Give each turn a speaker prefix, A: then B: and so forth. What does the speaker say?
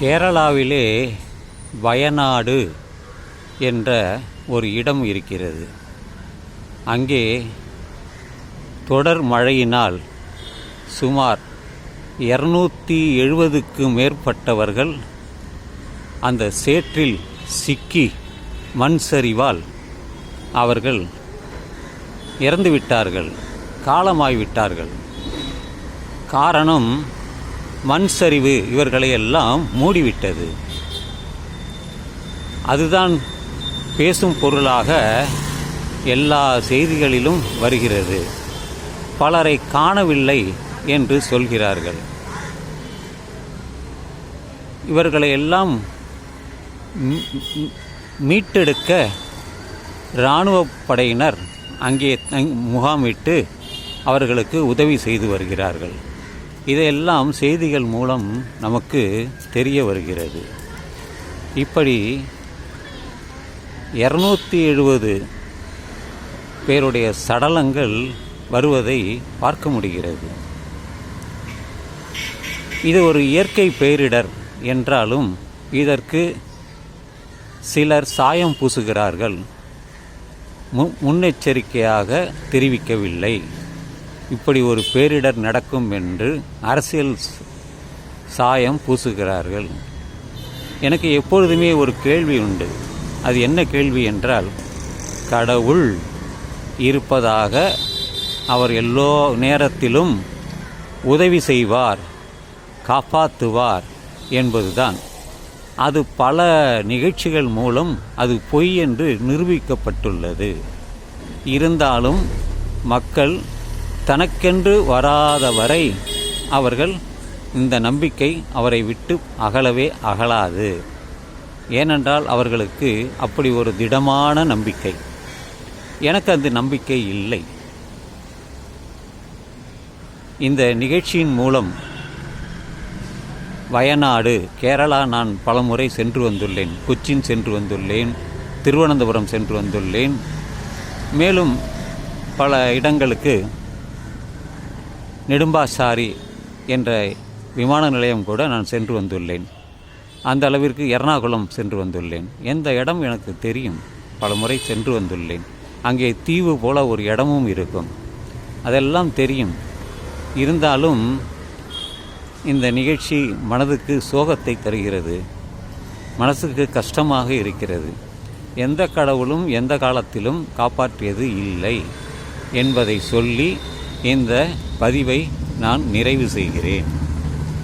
A: கேரளாவிலே வயநாடு என்ற ஒரு இடம் இருக்கிறது. அங்கே தொடர் மழையினால் சுமார் இரநூத்தி எழுபதுக்கு மேற்பட்டவர்கள் அந்த சேற்றில் சிக்கி மண் சரிவால் அவர்கள் இறந்துவிட்டார்கள் காலமாய்விட்டார்கள். காரணம் மண் சரிவு இவர்களை எல்லாம் மூடிவிட்டது. அதுதான் பேசும் பொருளாக எல்லா செய்திகளிலும் வருகிறது. பலரை காணவில்லை என்று சொல்கிறார்கள். இவர்களை எல்லாம் மீட்டெடுக்க இராணுவ படையினர் அங்கே முகாமிட்டு அவர்களுக்கு உதவி செய்து வருகிறார்கள். இதையெல்லாம் செய்திகள் மூலம் நமக்கு தெரிய வருகிறது. இப்படி இரநூத்தி எழுபது பேருடைய சடலங்கள் வருவதை பார்க்க முடிகிறது. இது ஒரு இயற்கை பேரிடர் என்றாலும் இதற்கு சிலர் சாயம் பூசுகிறார்கள். மு முன்னெச்சரிக்கையாக தெரிவிக்கவில்லை. இப்படி ஒரு பேரிடர் நடக்கும் என்று அரசியல் சாயம் பூசுகிறார்கள். எனக்கு எப்பொழுதுமே ஒரு கேள்வி உண்டு. அது என்ன கேள்வி என்றால் கடவுள் இருப்பதாக அவர் எல்லோ நேரத்திலும் உதவி செய்வார் காப்பாற்றுவார் என்பதுதான். அது பல நிகழ்ச்சிகள் மூலம் அது பொய் என்று நிரூபிக்கப்பட்டுள்ளது. இருந்தாலும் மக்கள் தனக்கென்று வராத வரை அவர்கள் இந்த நம்பிக்கை அவரை விட்டு அகலவே அகலாது. ஏனென்றால் அவர்களுக்கு அப்படி ஒரு திடமான நம்பிக்கை. எனக்கு அந்த நம்பிக்கை இல்லை. இந்த நிகழ்ச்சியின் மூலம் வயநாடு கேரளா நான் பலமுறை சென்று வந்துள்ளேன். கொச்சின் சென்று வந்துள்ளேன். திருவனந்தபுரம் சென்று வந்துள்ளேன். மேலும் பல இடங்களுக்கு நெடும்பாசாரி என்ற விமான நிலையம் கூட நான் சென்று வந்துள்ளேன். அந்த அளவிற்கு எர்ணாகுளம் சென்று வந்துள்ளேன். எந்த இடம் எனக்கு தெரியும். பல முறை சென்று வந்துள்ளேன். அங்கே தீவு போல ஒரு இடமும் இருக்கும். அதெல்லாம் தெரியும். இருந்தாலும் இந்த நிகழ்ச்சி மனதுக்கு சோகத்தை தருகிறது. மனசுக்கு கஷ்டமாக இருக்கிறது. எந்த கடவுளும் எந்த காலத்திலும் காப்பாற்றியது இல்லை என்பதை சொல்லி இந்த பதிவை நான் நிறைவு செய்கிறேன்.